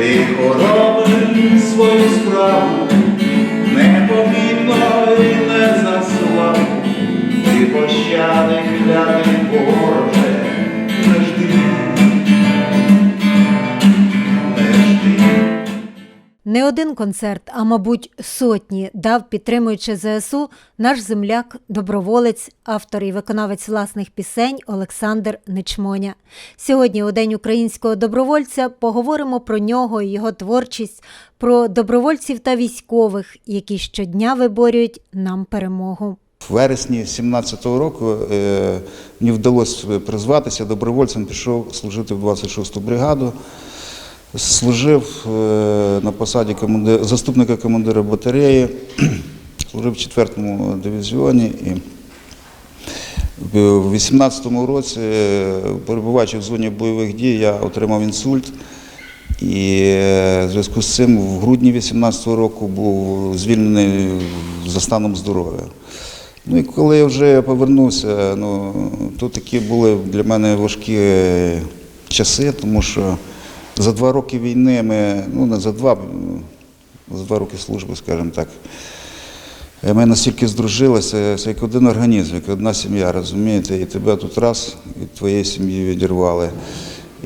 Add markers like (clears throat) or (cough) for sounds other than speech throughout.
Тихо робиш свою справу, Не один концерт, а мабуть, сотні дав, підтримуючи ЗСУ, наш земляк, доброволець, автор і виконавець власних пісень Олександр Ничмоня. Сьогодні, у День українського добровольця, поговоримо про нього і його творчість, про добровольців та військових, які щодня виборюють нам перемогу. В вересні 17-го року е, мені вдалося призватися добровольцем, пішов служити в 26-ту бригаду. Служив е, на посаді заступника командира батареї, (clears throat) служив в 4-му дивізіоні. І в 18-му році, е, перебуваючи в зоні бойових дій, я отримав інсульт. І е, в зв'язку з цим в грудні 18-го року був звільнений за станом здоров'я. Ну і коли я вже повернувся, ну, то такі були для мене важкі часи, тому що за два роки війни ми, ну не за два, за два роки служби, скажімо так, е, ми настільки здружилися, це як один організм, як одна сім'я, розумієте, і тебе тут раз від твоєї сім'ї відірвали.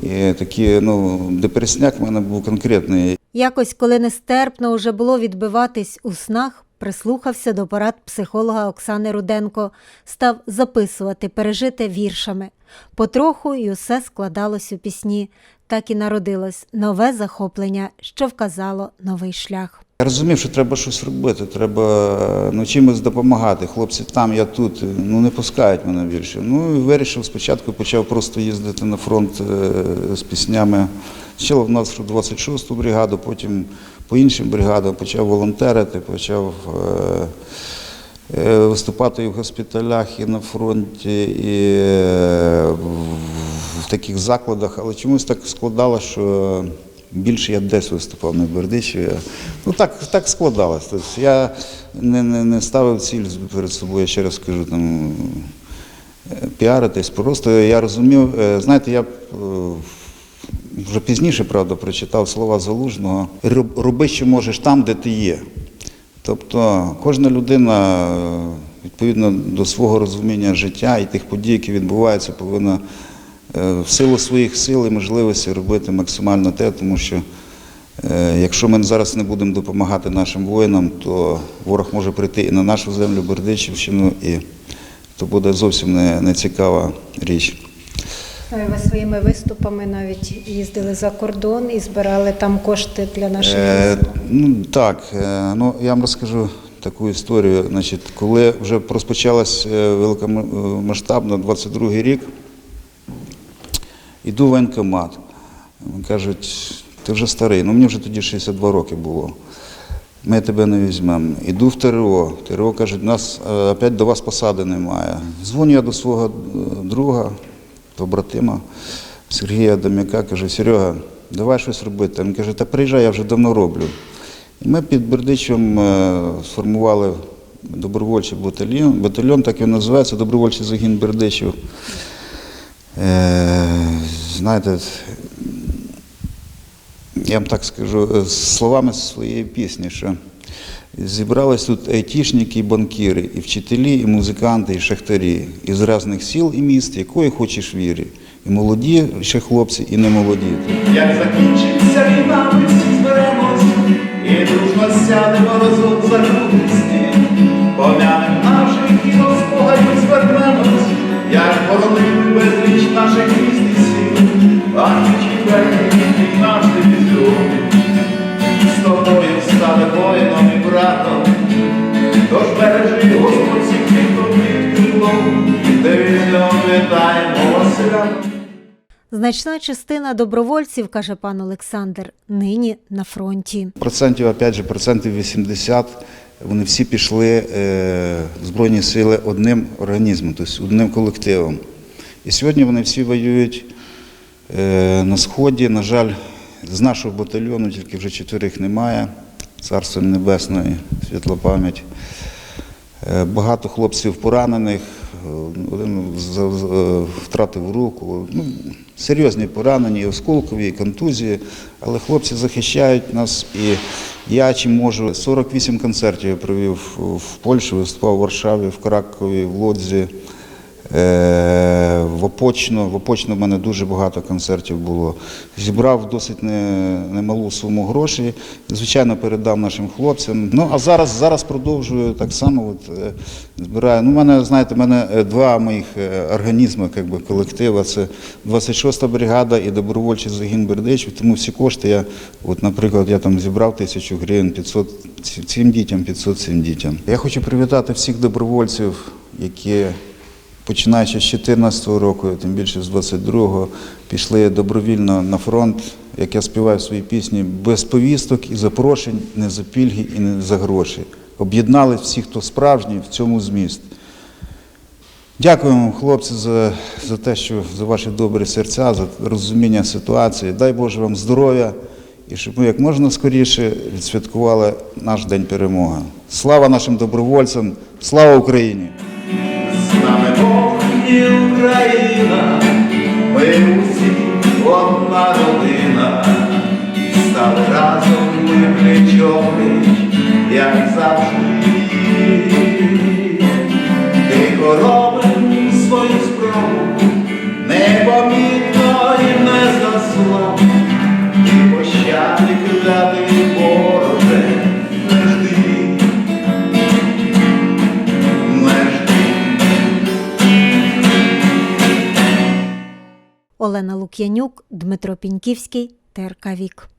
І такий, ну, депресняк в мене був конкретний. Якось, коли нестерпно уже було відбиватись у снах, прислухався до порад психолога Оксани Руденко, став записувати пережите віршами. Потроху і усе складалось у пісні. Так і народилось нове захоплення, що вказало новий шлях. Розумів, що треба щось робити, треба ну, чимось допомагати. Хлопці там, я тут, ну не пускають мене більше. Ну і вирішив спочатку, почав просто їздити на фронт е, з піснями. Спочатку в нас 26-ту бригаду, потім по іншим бригадам почав волонтерити, почав е, е, виступати і в госпіталях, і на фронті, і в- таких закладах, але чомусь так складало, що більше я десь виступав, не в Бердичеві. Ну так, так складалось. Тобто я не, не, не ставив ціль перед собою, я ще раз скажу, там, піаритись. Просто я розумів, е, знаєте, я е, вже пізніше, правда, прочитав слова Залужного. Роби, що можеш там, де ти є. Тобто кожна людина е, відповідно до свого розуміння життя і тих подій, які відбуваються, повинна в силу своїх сил і можливостей робити максимально те, тому що е, якщо ми зараз не будемо допомагати нашим воїнам, то ворог може прийти і на нашу землю, Бердичівщину, і то буде зовсім не, не цікава річ. Ви своїми виступами навіть їздили за кордон і збирали там кошти для наших Е, ну так, е, ну я вам розкажу таку історію. Значить, коли вже розпочалась е, великомасштабна 22-й рік, іду в воєнкомат. Кажуть, ти вже старий, ну мені вже тоді 62 роки було. Ми тебе не візьмемо. Іду в ТРО. ТРО кажуть, нас е, опять до вас посади немає. Дзвоню я до свого е, друга, побратима Сергія Адамяка, кажу, Серега, давай щось робити. Він каже, та приїжджай, я вже давно роблю. І ми під Бердичем е, сформували добровольчий батальйон. Батальйон так він називається, добровольчий загін Бердичів. Знаєте, я вам так скажу, е, словами своєї пісні, що зібрались тут айтішники і банкіри, і вчителі, і музиканти, і шахтарі, із різних сіл і міст, якої хочеш вірі. І молоді ще хлопці, і не молоді. Як закінчиться війна, ми всі зберемось і дружно сядемо разом за круглий наш дивізіон. З тобою стали воїном і братом. Тож бережи, Господь всіх під крилом. Дивізіон вітаємо. Значна частина добровольців, каже пан Олександр, нині на фронті. Процентів, опять же, процентів 80, вони всі пішли е, в Збройні сили одним організмом, тобто одним колективом. І сьогодні вони всі воюють е, на Сході. На жаль, з нашого батальйону тільки вже чотирьох немає. Царство їм Небесне, світла пам'ять. Е, Багато хлопців поранених, один за- втратив руку. Ну, серйозні поранення, і осколкові, контузії, але хлопці захищають нас. І я чим можу 48 концертів я провів в Польщі, виступав в Варшаві, в Кракові, в Лодзі. Е, В Опочно, в Опочно в мене дуже багато концертів було. Зібрав досить немалу суму грошей. Звичайно, передав нашим хлопцям. Ну а зараз, зараз продовжую так само. От, е, збираю. Ну, мене, знаєте, мене е, два моїх організми, як би, колектива. Це 26-та бригада і добровольчий загін Бердичів. Тому всі кошти я, от, наприклад, я там зібрав тисячу гривень, 500 цим дітям, 500 цим дітям. Я хочу привітати всіх добровольців, які починаючи з 2014 року, тим більше з 22-го, пішли добровільно на фронт, як я співаю свої пісні, без повісток і запрошень, не за пільги і не за гроші. Об'єднали всіх, хто справжній, в цьому зміст. Дякуємо хлопці, за, за те, що за ваші добрі серця, за розуміння ситуації. Дай Боже вам здоров'я і щоб ми як можна скоріше відсвяткували наш День перемоги. Слава нашим добровольцям! Слава Україні! Бог Україна, ми усі одна родина, стали разом ми плечо-плеч, як завжди. Олена Лук'янюк, Дмитро Піньківський, ТРК Вік.